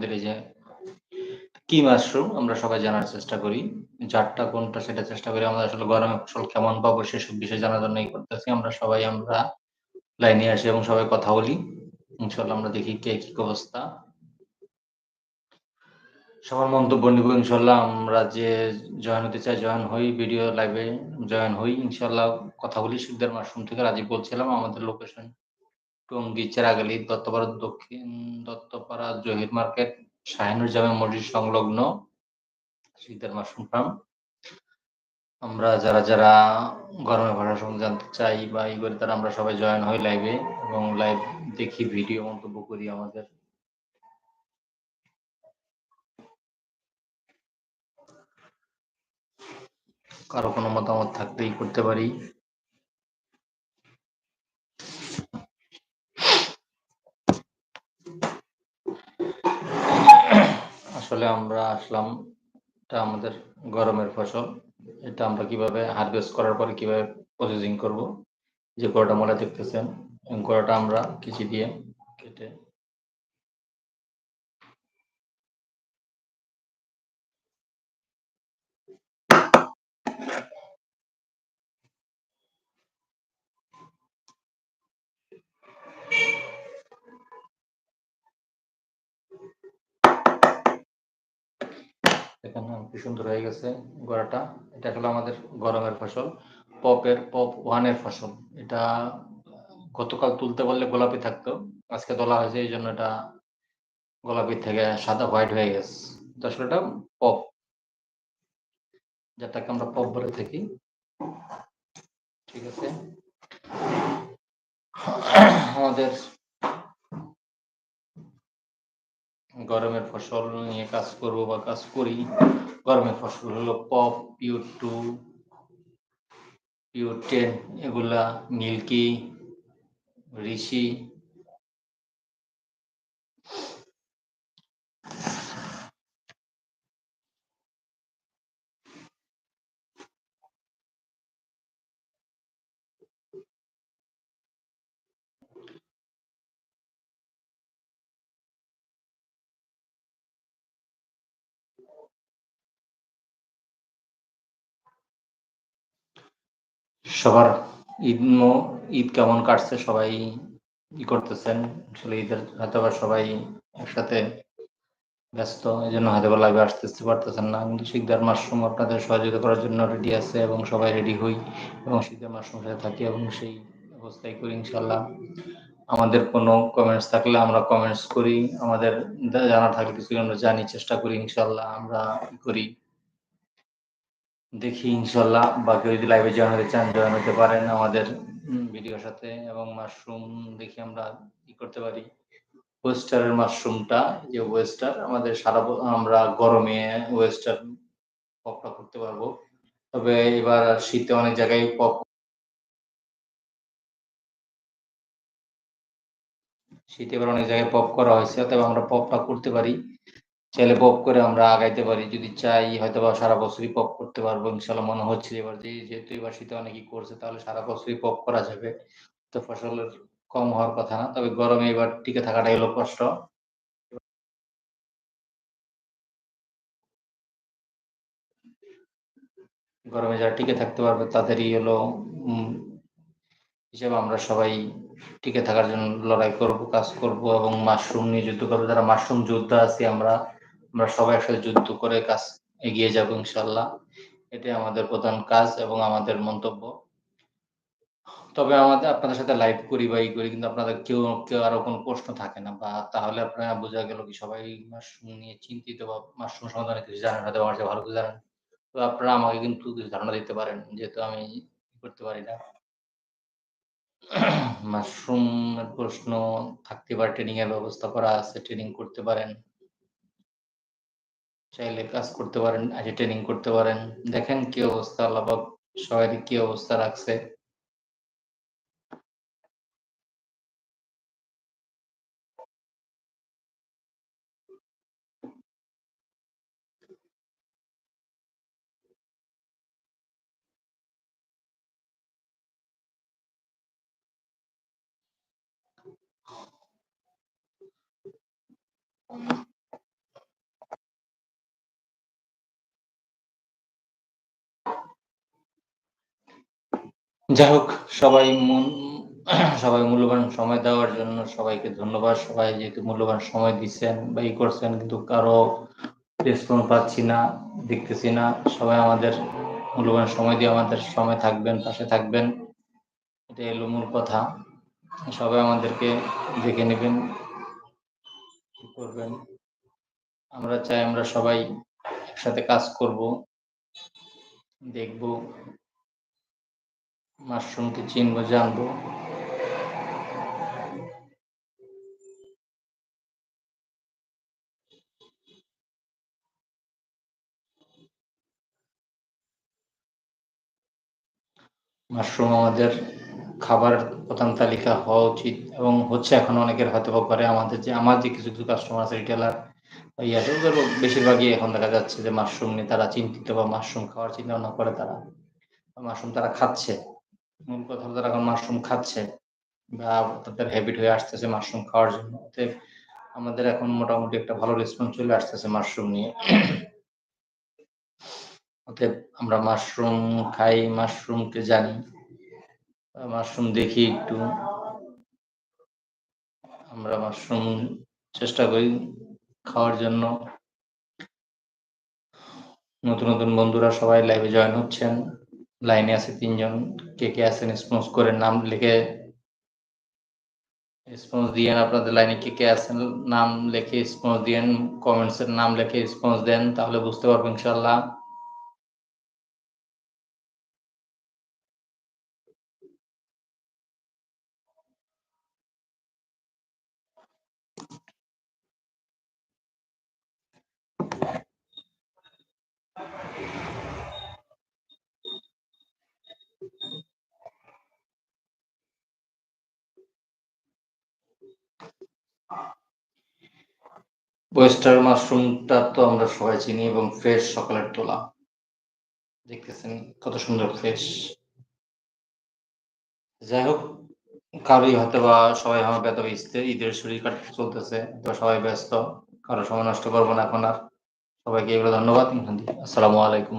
আপনাদের এই যে কি মাশরুম, আমরা সবাই জানার চেষ্টা করি। জাতটা কোনটা সেটা চেষ্টা করি। আমরা আসলে গরমে ফসল কেমন পাবো সেসব বিষয় জানার জন্যই করতেছি। আমরা সবাই আমরা লাইনে আসি এবং সবাই কথা বলি। ইনশাল্লাহ আমরা দেখি কে কি অবস্থা। সবার মন্তব্য নিব ইনশাল্লাহ আমরা যে জয়েন হতে চাই, জয়েন হই, ভিডিও লাইভে জয়েন হই ইনশাল্লাহ কথা বলি। শিকদার মাশরুম থেকে রাজীব বলছিলাম, আমাদের লোকেশন টঙ্গী, চেরাগালি, দত্তপাড়া, দক্ষিণ দত্তপাড়া, জহির মার্কেট শাহিনুর জামে মসজিদ সংলগ্ন শিকদার মাশরুম ফার্ম। আমরা যারা যারা গরমের ভাষা সম্বন্ধে জানতে চাই বা ই করে, তারা আমরা সবাই জয়েন হই লাইভে এবং লাইভ দেখি, ভিডিও মন্তব্য করি আমাদের। কারও কোনো মতামত থাকলেই করতে পারি। আসলে আমরা আসলাম, এটা আমাদের গরমের ফসল। এটা আমরা কীভাবে হারভেস্ট করার পরে কীভাবে প্রসেসিং করব? যে গোড়াটা মোলা দেখতেছেন গোড়াটা আমরা কিছু দিয়ে কেটে এখানে কি সুন্দর হয়ে গেছে গোড়াটা। এটা হলো আমাদের গরমের ফসল, পপের, পপ ওয়ানের ফসল। এটা গতকাল তুলতে বললে গোলাপি থাকতো, আজকে তোলা হয়েছে, এই জন্য এটা গোলাপি থেকে সাদা হোয়াইট হয়ে গেছে। তো আসলে এটা পপ, যেটাকে আমরা পপ বলে থাকি। ঠিক আছে। আমাদের গরমের ফসল নিয়ে কাজ করব বা কাজ করি। গরমের ফসল হলো pop, pure two, pure ten, এগুলা, মিল্কি, ঋষি সবার ঈদ ঈদ কেমন কাটছে সবাই ই করতেছেন। আসলে ঈদের হয়তো সবাই একসাথে ব্যস্ত এই জন্য হয়তো লাইভে আসতে পারতেছেন না। কিন্তু শিকদার মাশরুম আপনাদের সহযোগিতা করার জন্য রেডি আছে এবং সবাই রেডি হই এবং শিকদার মাশরুম সাথে থাকি এবং সেই অবস্থায় করি ইনশাল্লাহ আমাদের কোনো কমেন্টস থাকলে আমরা কমেন্টস করি। আমাদের জানা থাকলে কিছু আমরা জানি, চেষ্টা করি ইনশাল্লাহ আমরা করি। দেখি, ইনশাল্লাহ। বাকি যদি লাইভে জয়েন হতে চান জয়েন হতে পারেন আমাদের ভিডিওর সাথে। এবং মাশরুম দেখি আমরা কি করতে পারি। ওয়েস্টারের মাশরুমটা যে ওয়েস্টার আমাদের সারা আমরা গরমে ওয়েস্টার পপটা করতে পারব। তবে এবার শীতে অনেক জায়গায় পপ শীতে এবার অনেক জায়গায় পপ করা হয়েছে তবে আমরা পপটা করতে পারি। চাইলে পপ করে আমরা আগাইতে পারি, যদি চাই হয়তো বা সারা বছরই পপ করতে পারব, ইনশাল্লাহ মনে হচ্ছে এবার যে যেহেতু এবার শীতে অনেকেই করছে, তাহলে সারা বছরই পপ করা যাবে। তো ফসলের কম হওয়ার কথা না, তবে গরমে এবার টিকে থাকাটাই হলো কষ্ট। গরমে যারা টিকে থাকতে পারবে, তাদেরই হলো হিসেবে আমরা সবাই টিকে থাকার জন্য লড়াই করব, কাজ করব এবং মাশরুম নিয়ে যুদ্ধ করব। যারা মাশরুম যোদ্ধা আছি আমরা আমরা সবাই একসাথে যুদ্ধ করে কাজ এগিয়ে যাব ইনশাল্লাহ এটাই আমাদের প্রধান কাজ এবং আমাদের মন্তব্য। তবে আমাদের, আপনাদের সাথে লাইভ করি বা ই করি, কিন্তু আপনাদের কেউ কেউ আরও কোনো প্রশ্ন থাকে না বা তাহলে আপনারা বোঝা গেল কি সবাই মাশরুম নিয়ে চিন্তিত বা মাশরুম সমাধানে কিছু জানেন, হয়তো আমার ভালো কিছু জানেন। তো আপনারা আমাকে কিন্তু কিছু ধারণা দিতে পারেন, যেহেতু আমি করতে পারি না। মাশরুমের প্রশ্ন থাকতে পারে ট্রেনিং এর ব্যবস্থা করা আছে ট্রেনিং করতে পারেন। চাইলে কাজ করতে পারেন আইটি ট্রেনিং করতে পারেন দেখেন কি অবস্থা আল্লাহ সবাই কি অবস্থা রাখছে Thank you. যাই হোক সবাই মন, সবাই মূল্যবান সময় দেওয়ার জন্য সবাইকে ধন্যবাদ। সবাই যেহেতু মূল্যবান সময় দিচ্ছেন বা ই করছেন, কিন্তু কারও রেসপন্স পাচ্ছি না, দেখতেছি না। সবাই আমাদের মূল্যবান সময় দিয়ে আমাদের সময় থাকবেন, পাশে থাকবেন। এটা এলো মূল কথা। সবাই আমাদেরকে দেখে নেবেন করবেন। আমরা চাই আমরা সবাই একসাথে কাজ করব, দেখব। মাশরুমকে চিনব, জানব। মাশরুম আমাদের খাবার প্রধান তালিকা হওয়া উচিত এবং হচ্ছে এখন অনেকের হয়তো করে আমাদের যে, আমার যে কিছু কিছু কাস্টমার আছে রিটেলার ইয়াতে বেশিরভাগই এখন দেখা যাচ্ছে যে মাশরুম নিয়ে তারা চিন্তিত বা মাশরুম খাওয়ার চিন্তা ভাবনা করে তারা মাশরুম তারা খাচ্ছে। মূল কথা হলো তারা এখন মাশরুম খাচ্ছে বা তাদের হ্যাবিট হয়ে আসতেছে মাশরুম খাওয়ার জন্য। আমাদের এখন মোটামুটি একটা ভালো রেসপন্স চলে আসতেছে মাশরুম নিয়ে। অতএব আমরা মাশরুম খাই, মাশরুমকে জানি। মাশরুম দেখি একটু। আমরা মাশরুম চেষ্টা করি খাওয়ার জন্য। নতুন নতুন বন্ধুরা সবাই লাইভে জয়েন হচ্ছেন। লাইনে আছে তিনজন, কে কে আছেন স্পন্স করে নাম লিখে রেসপন্স দিয়েন আপনাদের লাইনে কে কে আছেন, নাম লিখে রেসপন্স দিয়েন কমেন্টসের নাম লিখে রেসপন্স দেন, তাহলে বুঝতে পারব ইনশাল্লাহ ওয়েস্টার মাশরুমটা তো আমরা সবাই চিনি এবং ফ্রেশ সকালের তোলা। দেখতেছেন কত সুন্দর ফ্রেশ যাই হোক, কারোই হয়তো বা সবাই আমার ব্যস্ত ঈদের শরীর কাটতে চলতেছে তো সবাই ব্যস্ত, কারও সময় নষ্ট করব না এখন আর। সবাইকে এগুলো ধন্যবাদ আসসালামু আলাইকুম।